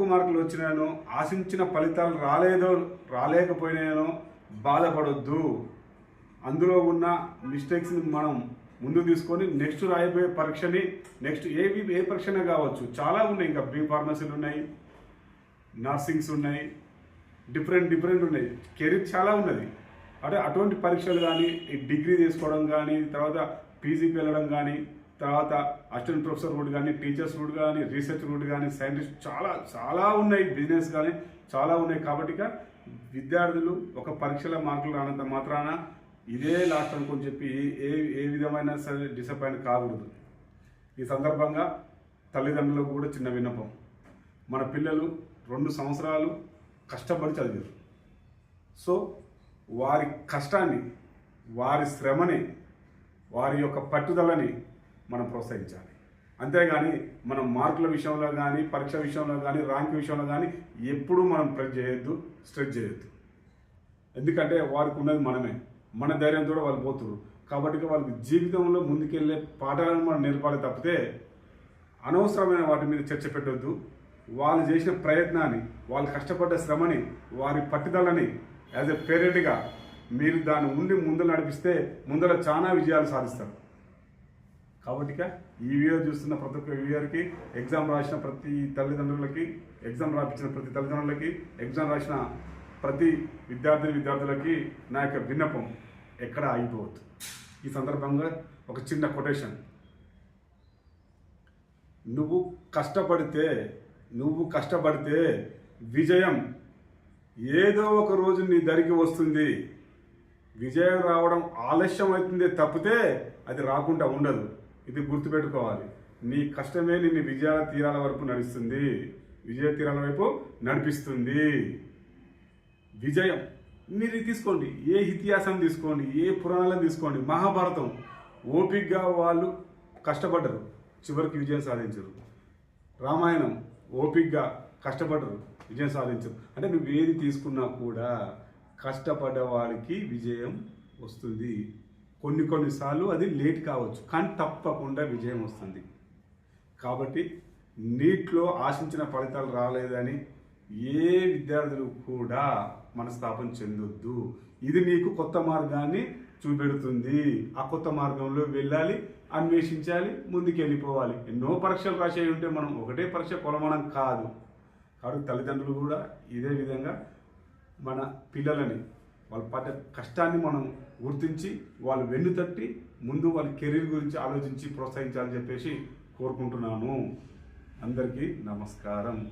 తక్కువ మార్కులు వచ్చినాయనో ఆశించిన ఫలితాలు రాలేదో రాలేకపోయినాయనో బాధపడొద్దు. అందులో ఉన్న మిస్టేక్స్ని మనం ముందు తీసుకొని నెక్స్ట్ రాయబోయే పరీక్షని నెక్స్ట్ ఏవి ఏ పరీక్షనే కావచ్చు. చాలా ఉన్నాయి. ఇంకా బీ ఫార్మసీలు ఉన్నాయి నర్సింగ్స్ ఉన్నాయి డిఫరెంట్ డిఫరెంట్ ఉన్నాయి. కెరీర్ చాలా ఉన్నది. అంటే అటువంటి పరీక్షలు కానీ డిగ్రీ తీసుకోవడం కానీ తర్వాత పీజీకి వెళ్ళడం కానీ తర్వాత అసిస్టెంట్ ప్రొఫెసర్ రూట్ కానీ టీచర్స్ రూట్ కానీ రీసెర్చ్ రూట్ కానీ సైంటిస్ట్ చాలా చాలా ఉన్నాయి బిజినెస్ కానీ చాలా ఉన్నాయి. కాబట్టి విద్యార్థులు ఒక పరీక్షల మార్కులు రానంత మాత్రాన ఇదే లాస్ట్ అనుకుని చెప్పి ఏ ఏ విధమైన సరే డిసప్పాయింట్ కాకూడదు. ఈ సందర్భంగా తల్లిదండ్రులకు కూడా చిన్న విన్నపం. మన పిల్లలు రెండు సంవత్సరాలు కష్టపడి చదివారు. సో వారి కష్టాన్ని వారి శ్రమని వారి యొక్క పట్టుదలని మనం ప్రోత్సహించాలి. అంతేగాని మనం మార్కుల విషయంలో కానీ పరీక్ష విషయంలో కానీ ర్యాంక్ విషయంలో కానీ ఎప్పుడూ మనం ప్రెస్ చేయొద్దు స్ట్రెచ్ చేయొద్దు. ఎందుకంటే వారికి ఉన్నది మనమే. మన ధైర్యంతో వాళ్ళు పోతున్నారు కాబట్టి వాళ్ళకి జీవితంలో ముందుకెళ్ళే పాఠాలను మనం నేర్పాలి తప్పితే అనవసరమైన వాటి మీద చర్చ పెట్టొద్దు. వాళ్ళు చేసిన ప్రయత్నాన్ని వాళ్ళు కష్టపడ్డ శ్రమని వారి పట్టుదలని యాజ్ ఎ పేరెంట్గా మీరు దాన్ని ఉండి ముందు నడిపిస్తే ముందర చాలా విజయాలు సాధిస్తారు. కాబట్టి ఇక ఈ వీడియో చూస్తున్న ప్రతి ఒక్క వ్యూయర్కి ఎగ్జామ్ రాసిన ప్రతి తల్లిదండ్రులకి ఎగ్జామ్ రాపించిన ప్రతి తల్లిదండ్రులకి ఎగ్జామ్ రాసిన ప్రతి విద్యార్థి విద్యార్థులకి నా యొక్క విన్నపం ఎక్కడ ఆగిపోవద్దు. ఈ సందర్భంగా ఒక చిన్న కొటేషన్. నువ్వు కష్టపడితే నువ్వు కష్టపడితే విజయం ఏదో ఒక రోజు నీ దరికి వస్తుంది. విజయం రావడం ఆలస్యం అవుతుంది తప్పితే అది రాకుండా ఉండదు. ఇది గుర్తుపెట్టుకోవాలి. నీ కష్టమే నిన్ను విజయాల తీరాల వరకు నడుస్తుంది. విజయ తీరాల వైపు నడిపిస్తుంది. విజయం. మీరు తీసుకోండి. ఏ ఇతిహాసం తీసుకోండి ఏ పురాణాలను తీసుకోండి మహాభారతం. ఓపికగా వాళ్ళు కష్టపడ్డరు. చివరికి విజయం సాధించరు. రామాయణం ఓపికగా కష్టపడరు విజయం సాధించరు. అంటే నువ్వు ఏది తీసుకున్నా కూడా కష్టపడ్డ వాళ్ళకి విజయం వస్తుంది. కొన్ని కొన్నిసార్లు అది లేట్ కావచ్చు కానీ తప్పకుండా విజయం వస్తుంది. కాబట్టి నీట్లో ఆశించిన ఫలితాలు రాలేదని ఏ విద్యార్థులు కూడా మనస్తాపం చెందొద్దు. ఇది నీకు కొత్త మార్గాన్ని చూపెడుతుంది. ఆ కొత్త మార్గంలో వెళ్ళాలి అన్వేషించాలి ముందుకెళ్ళిపోవాలి. ఎన్నో పరీక్షలు రాసే ఉంటే మనం ఒకటే పరీక్ష కొలమనం కాదు. కాబట్టి తల్లిదండ్రులు కూడా ఇదే విధంగా మన పిల్లలని వాళ్ళ పడ్డ కష్టాన్ని మనం గుర్తించి వాళ్ళు వెన్ను తట్టి ముందు వాళ్ళ కెరీర్ గురించి ఆలోచించి ప్రోత్సహించాలని చెప్పేసి కోరుకుంటున్నాను. అందరికీ నమస్కారం.